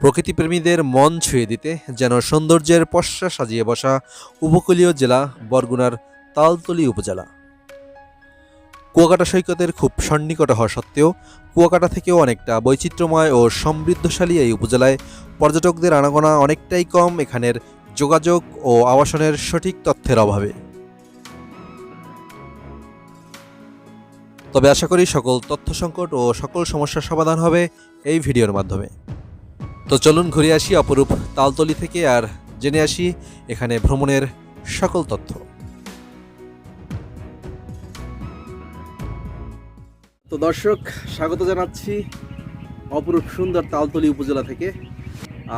প্রকৃতিপ্রেমীদের মন ছুঁয়ে দিতে যেন সৌন্দর্যের পশ্চা সাজিয়ে বসা উপকূলীয় জেলা বরগুনার তালতলি উপজেলা। কুয়াকাটা সৈকতের খুব সন্নিকট হওয়া সত্ত্বেও কুয়াকাটা থেকেও অনেকটা বৈচিত্র্যময় ও সমৃদ্ধশালী এই উপজেলায় পর্যটকদের আনাগোনা অনেকটাই কম এখানের যোগাযোগ ও আবাসনের সঠিক তথ্যের অভাবে। তবে আশা করি সকল তথ্য সংকট ও সকল সমস্যার সমাধান হবে এই ভিডিওর মাধ্যমে। তো চলুন ঘুরে আসি অপরূপ তালতলি থেকে আর জেনে আসি এখানে ভ্রমণের সকল তথ্য। তো দর্শক, স্বাগত জানাচ্ছি অপরূপ সুন্দর তালতলি উপজেলা থেকে।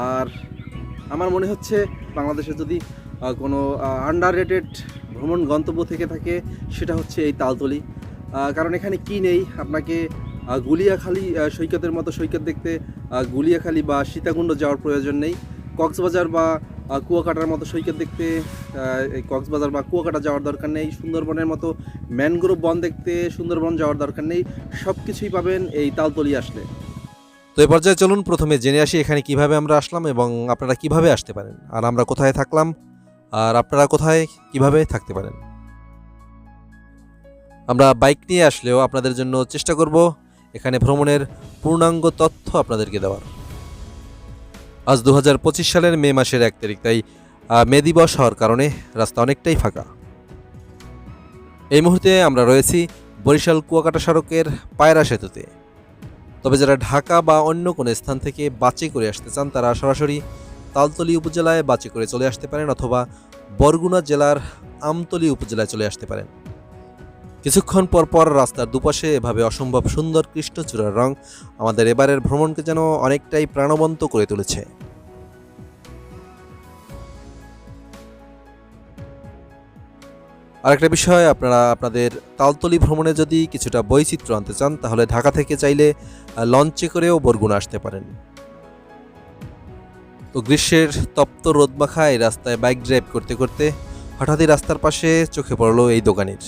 আর আমার মনে হচ্ছে বাংলাদেশে যদি কোনো আন্ডার রেটেড ভ্রমণ গন্তব্য থেকে থাকে, সেটা হচ্ছে এই তালতলি। কারণ এখানে কি নেই? আপনাকে গুলিয়াখালী সৈকতের মতো সৈকত দেখতে গুলিয়াখালী বা সীতাকুণ্ড যাওয়ার প্রয়োজন নেই। কক্সবাজার বা কুয়াকাটার মতো সৈকত দেখতে এই কক্সবাজার বা কুয়াকাটা যাওয়ার দরকার নেই। সুন্দরবনের মতো ম্যানগ্রোভ বন দেখতে সুন্দরবন যাওয়ার দরকার নেই। সব কিছুই পাবেন এই তালতলি আসলে। তো এ পর্যায়ে চলুন, প্রথমে জেনে আসি এখানে কীভাবে আমরা আসলাম এবং আপনারা কীভাবে আসতে পারেন। আর আমরা কোথায় থাকলাম, আর আপনারা কোথায় কীভাবে থাকতে পারেন। আমরা বাইক নিয়ে আসলেও আপনাদের জন্য চেষ্টা করব এখানে ভ্রমণের পূর্ণাঙ্গ তথ্য আপনাদেরকে দেওয়ার। আজ দু হাজার পঁচিশ সালের মে মাসের এক তারিখ, তাই মে দিবস হওয়ার কারণে রাস্তা অনেকটাই ফাঁকা। এই মুহূর্তে আমরা রয়েছি বরিশাল কুয়াকাটা সড়কের পায়রা সেতুতে। তবে যারা ঢাকা বা অন্য কোনো স্থান থেকে বাঁচে করে আসতে চান, তারা সরাসরি তালতলি উপজেলায় বাঁচে করে চলে আসতে পারেন, অথবা বরগুনা জেলার আমতলি উপজেলায় চলে আসতে পারেন। কিছুক্ষণ পর পর রাস্তার দুপাশে এভাবে অসম্ভব সুন্দর কৃষ্ণচূড়ার রং আমাদের এবারের ভ্রমণকে যেন অনেকটাই প্রাণবন্ত করে তুলেছে। আরেকটা বিষয়, আপনারা আপনাদের তালতলি ভ্রমণে যদি কিছুটা বৈচিত্র্য আনতে চান, তাহলে ঢাকা থেকে চাইলে লঞ্চে করেও বরগুনা আসতে পারেন। তো গ্রীষ্মের তপ্ত রোদমাখা এই রাস্তায় বাইক ড্রাইভ করতে করতে হঠাৎই রাস্তার পাশে চোখে পড়ল এই দোকানির।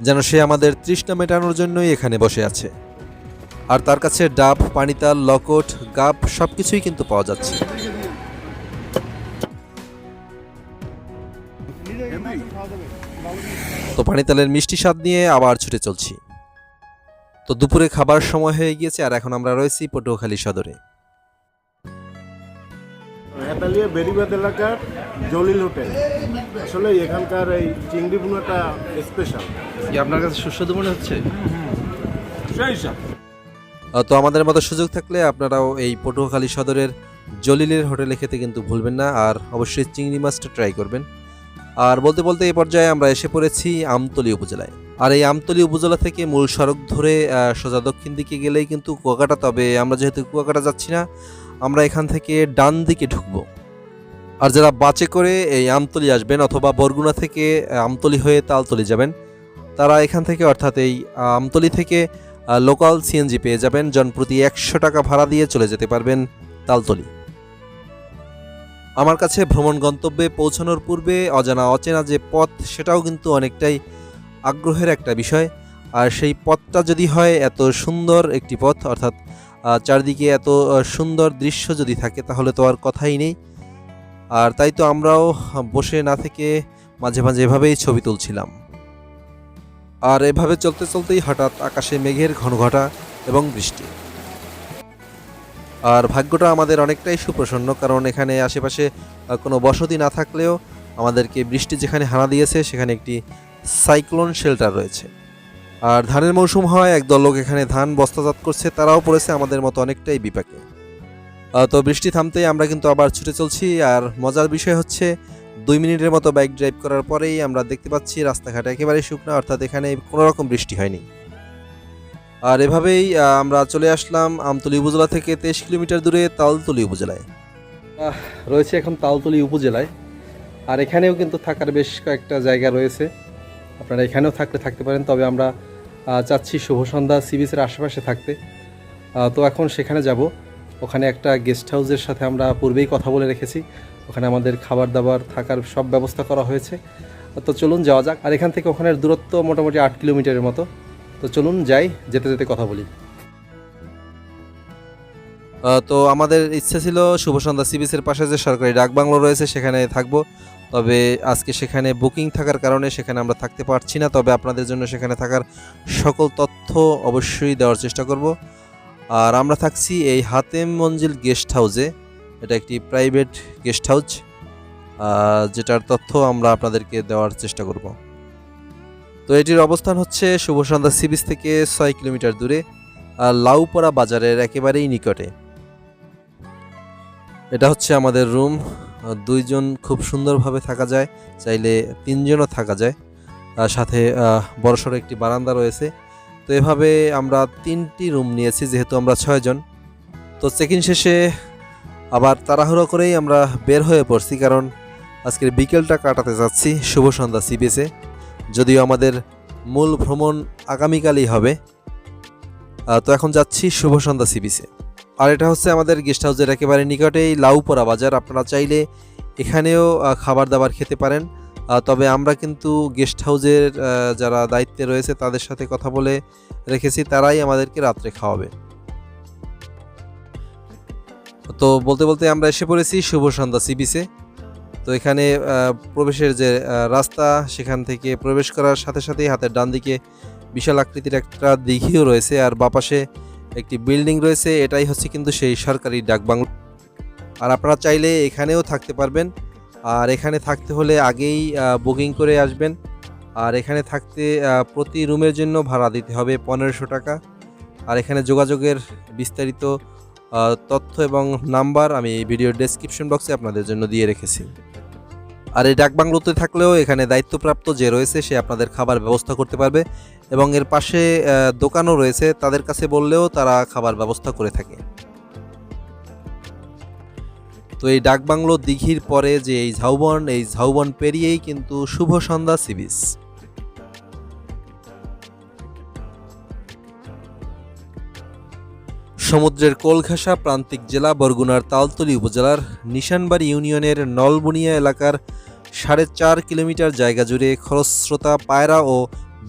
যেন সে আমাদের তৃষ্ণা মেটানোর জন্যই এখানে বসে আছে। আর তার কাছে ডাব, পানিতাল, লকট, গাব সব কিছুই কিন্তু পাওয়া যাচ্ছে। তো পানিতালের মিষ্টি স্বাদ নিয়ে আবার ছুটে চলছি। তো দুপুরে খাবার সময় হয়ে গিয়েছে আর এখন আমরা রয়েছি পটুয়াখালী সদরে। হেতালিয়া বেরিবাদ এলাকার জলিল হোটেল। আসলে এখানকার এই চিংড়ি ভুনাটা স্পেশাল কি আপনার কাছে সুস্বাদু মনে হচ্ছে? সেই তো আমাদের মতো সুযোগ থাকলে আপনারাও এই পটুয়াখালী সদরের জলিলের হোটেলে খেতে কিন্তু ভুলবেন না আর অবশ্যই চিংড়ি মাছটা ট্রাই করবেন। আর বলতে বলতে এই পর্যায়ে আমরা এসে পড়েছি আমতলি উপজেলায়। আর এই আমতলি উপজেলা থেকে মূল সড়ক ধরে সোজা দক্ষিণ দিকে গেলেই কিন্তু কুয়াকাটা তবে আমরা যেহেতু কুয়াকাটা যাচ্ছি না আমরা এখান থেকে ডান দিকে ঢুকবো। আর যারা বাসে করে এই আমতলি আসবেন অথবা বরগুনা থেকে আমতলি হয়ে তালতলি যাবেন, তারা এখান থেকে অর্থাৎ এই আমতলি থেকে লোকাল সিএনজি পেয়ে যাবেন, জন প্রতি একশো টাকা ভাড়া দিয়ে চলে যেতে পারবেন তালতলি। আমার কাছে ভ্রমণ গন্তব্যে পৌঁছানোর পূর্বে অজানা অচেনা যে পথ, সেটাও কিন্তু অনেকটাই আগ্রহের একটা বিষয়। আর সেই পথটা যদি হয় এত সুন্দর একটি পথ, অর্থাৎ চারদিকে এত সুন্দর দৃশ্য যদি থাকে, তাহলে তো আর কথাই নেই। আর তাই তো আমরাও বসে না থেকে মাঝে মাঝে এভাবেই ছবি তুলছিলাম। আর এভাবে চলতে চলতেই হঠাৎ আকাশে মেঘের ঘনঘটা এবং বৃষ্টি। আর ভাগ্যটা আমাদের অনেকটাই সুপ্রসন্ন, কারণ এখানে আশেপাশে কোনো বসতি না থাকলেও আমাদেরকে বৃষ্টি যেখানে হানা দিয়েছে, সেখানে একটি সাইক্লোন শেল্টার রয়েছে। আর ধানের মৌসুম হয়, একদল লোক এখানে ধান বস্তাজাত করছে, তারাও পড়েছে, আমাদের মতো অনেকটাই বিপাকে। তো বৃষ্টি থামতেই আমরা কিন্তু আবার ছুটে চলছি, আর মজার বিষয় হচ্ছে দুই মিনিটের মতো বাইক ড্রাইভ করার পরেই আমরা দেখতে পাচ্ছি রাস্তাঘাট একেবারে শুকনো, অর্থাৎ এখানে কোনো রকম বৃষ্টি হয়নি। আর এভাবেই আমরা চলে আসলাম আমতলি উপজেলা থেকে তেইশ কিলোমিটার দূরে তালতলি উপজেলায়। রয়েছে এখন তালতলি উপজেলায়, আর এখানেও কিন্তু থাকার বেশ কয়েকটা জায়গা রয়েছে। আপনারা এখানেও থাকলে থাকতে পারেন, তবে আমরা চাচ্ছি শুভ সন্ধ্যা সি বিচের আশেপাশে থাকতে। তো এখন সেখানে যাব। ওখানে একটা গেস্ট হাউসের সাথে আমরা পূর্বেই কথা বলে রেখেছি। ওখানে আমাদের খাবার দাবার থাকার সব ব্যবস্থা করা হয়েছে। তো চলুন যাওয়া যাক। আর এখান থেকে ওখানের দূরত্ব মোটামুটি আট কিলোমিটারের মতো। তো চলুন যাই, যেতে যেতে কথা বলি। তো আমাদের ইচ্ছে ছিল শুভ সন্ধ্যা সিবিসের পাশে যে সরকারি ডাক বাংলো রয়েছে, সেখানে থাকব। তবে আজকে সেখানে বুকিং থাকার কারণে সেখানে আমরা থাকতে পারছি না। তবে আপনাদের জন্য সেখানে থাকার সকল তথ্য অবশ্যই দেওয়ার চেষ্টা করব। আর আমরা থাকছি এই হাতেম মঞ্জিল গেস্ট হাউসে এটা একটি প্রাইভেট গেস্ট হাউস যেটার তথ্য আমরা আপনাদেরকে দেওয়ার চেষ্টা করব। তো এটির অবস্থান হচ্ছে শুভ সন্ধ্যা সি বিচ থেকে ছয় কিলোমিটার দূরে লাউপাড়া বাজারের একেবারেই নিকটে। এটা হচ্ছে আমাদের রুম দুইজন খুব সুন্দরভাবে থাকা যায়, চাইলে তিনজনও থাকা যায়। সাথে বড়সড় একটি বারান্দা রয়েছে। তো এভাবে আমরা তিনটি রুম নিয়েছি, যেহেতু আমরা ছয়জন। তো চেক ইন শেষে আবার তাড়াহুড়ো করেই আমরা বের হয়ে পড়ছি, কারণ আজকের বিকেলটা কাটাতে যাচ্ছি শুভ সন্ধ্যা সিবিএসে যদিও আমাদের মূল ভ্রমণ আগামীকালই হবে। তো এখন যাচ্ছি শুভ সন্ধ্যা সিবিসে আর এটা হচ্ছে আমাদের গেস্ট হাউসের একেবারে নিকটেই লাউপোড়া বাজার। আপনারা চাইলে এখানেও খাবার দাবার খেতে পারেন। তবে আমরা কিন্তু গেস্ট হাউসের যারা দায়িত্বে রয়েছে, তাদের সাথে কথা বলে রেখেছি। তারাই আমাদেরকে রাত্রে খাওয়াবে। তো বলতে বলতে আমরা এসে পড়েছি শুভ সন্ধ্যা সিবিসে তো এখানে প্রবেশের যে রাস্তা, সেখান থেকে প্রবেশ করার সাথে সাথেই হাতের ডান দিকে বিশাল আকৃতির একটা দিঘিও রয়েছে। আর বাপাশে একটি বিল্ডিং রয়েছে, এটাই হচ্ছে কিন্তু সেই সরকারি ডাকবাংলো। আর আপনারা চাইলে এখানেও থাকতে পারবেন। আর এখানে থাকতে হলে আগেই বুকিং করে আসবেন। আর এখানে থাকতে প্রতি রুমের জন্য ভাড়া দিতে হবে পনেরোশো টাকা। আর এখানে যোগাযোগের বিস্তারিত তথ্য এবং নাম্বার আমি ভিডিও ডেসক্রিপশন বক্সে আপনাদের জন্য দিয়ে রেখেছি। আর এই ডাকবাংলোতে থাকলেও এখানে দায়িত্বপ্রাপ্ত যে রয়েছে, সে আপনাদের খাবার ব্যবস্থা করতে পারবে এবং এর পাশে দোকানও রয়েছে। তাদের কাছে বললেও তারা খাবার ব্যবস্থা করে থাকে। তো এই ডাকবাংলো দিঘির পরে যে এই ঝাউবন এই ঝাউবন পেরিয়েই কিন্তু শুভ সন্ধ্যা সিবিস সমুদ্রের কোলঘাসা প্রান্তিক জেলা বরগুনার তালতলি উপজেলার নিশানবাড়ি ইউনিয়নের নলবুনিয়া এলাকার সাড়ে চার কিলোমিটার জায়গা জুড়ে খরস্রোতা, পায়রা ও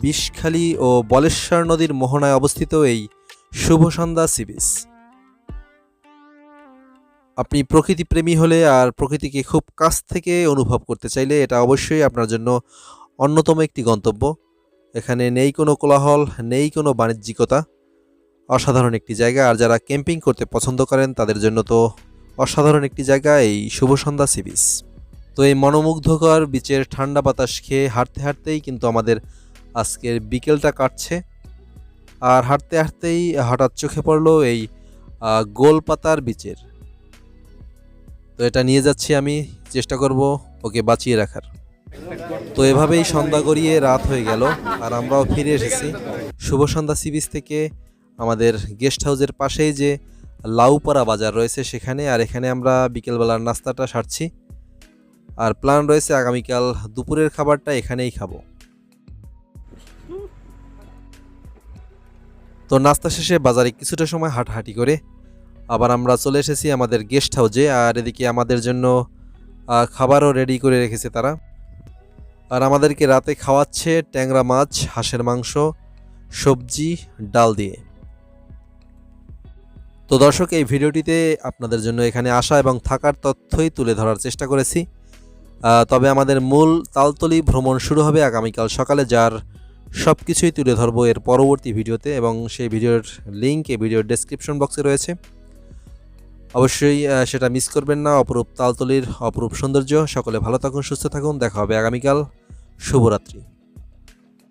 বিষখালী ও বলেশ্বর নদীর মোহনায় অবস্থিত এই শুভ সন্ধ্যা সিবিস আপনি প্রকৃতিপ্রেমী হলে আর প্রকৃতিকে খুব কাছ থেকে অনুভব করতে চাইলে এটা অবশ্যই আপনার জন্য অন্যতম একটি গন্তব্য। এখানে নেই কোনো কোলাহল, নেই কোনো বাণিজ্যিকতা। অসাধারণ একটি জায়গা। আর যারা ক্যাম্পিং করতে পছন্দ করেন, তাদের জন্য তো অসাধারণ একটি জায়গা এই শুভ সন্ধ্যা সি বিচ তো এই মনোমুগ্ধকর বিচের ঠান্ডা বাতাস খেয়ে হাঁটতে হাঁটতেই কিন্তু আমাদের আজকের বিকেলটা কাটছে। আর হাঁটতে হাঁটতেই হঠাৎ চোখে পড়ল এই গোলপাতার বিচের। তো এটা নিয়ে যাচ্ছি আমি, চেষ্টা করব ওকে বাঁচিয়ে রাখার। তো এভাবেই সন্ধ্যা গড়িয়ে রাত হয়ে গেল, আর আমরাও ফিরে এসেছি। শুভ সন্ধ্যা সি বিচ থেকে আমাদের গেস্ট হাউসের পাশেই যে লাউপাড়া বাজার রয়েছে সেখানে, আর এখানে আমরা বিকেলবেলার নাস্তাটা সারছি। আর প্ল্যান রয়েছে আগামীকাল দুপুরের খাবারটা এখানেই খাব। তো নাস্তা শেষে বাজারে কিছুটা সময় হাঁটাহাঁটি করে আবার আমরা চলে এসেছি আমাদের গেস্ট হাউসে আর এদিকে আমাদের জন্য খাবারও রেডি করে রেখেছে তারা। আর আমাদেরকে রাতে খাওয়াচ্ছে ট্যাংরা মাছ, হাঁসের মাংস, সবজি, ডাল দিয়ে। তো দর্শক, এই ভিডিওটিতে আপনাদের জন্য এখানে আসা এবং থাকার তথ্যই তুলে ধরার চেষ্টা করেছি। তবে আমাদের মূল তালতলি ভ্রমণ শুরু হবে আগামীকাল সকালে, যার সব কিছুই তুলে ধরবো এর পরবর্তী ভিডিওতে এবং সেই ভিডিওর লিঙ্ক এই ভিডিওর ডেসক্রিপশন বক্সে রয়েছে। অবশ্যই সেটা মিস করবেন না। অপরূপ তালতলির অপরূপ সৌন্দর্য। সকলে ভালো থাকুন, সুস্থ থাকুন। দেখা হবে আগামীকাল। শুভরাত্রি।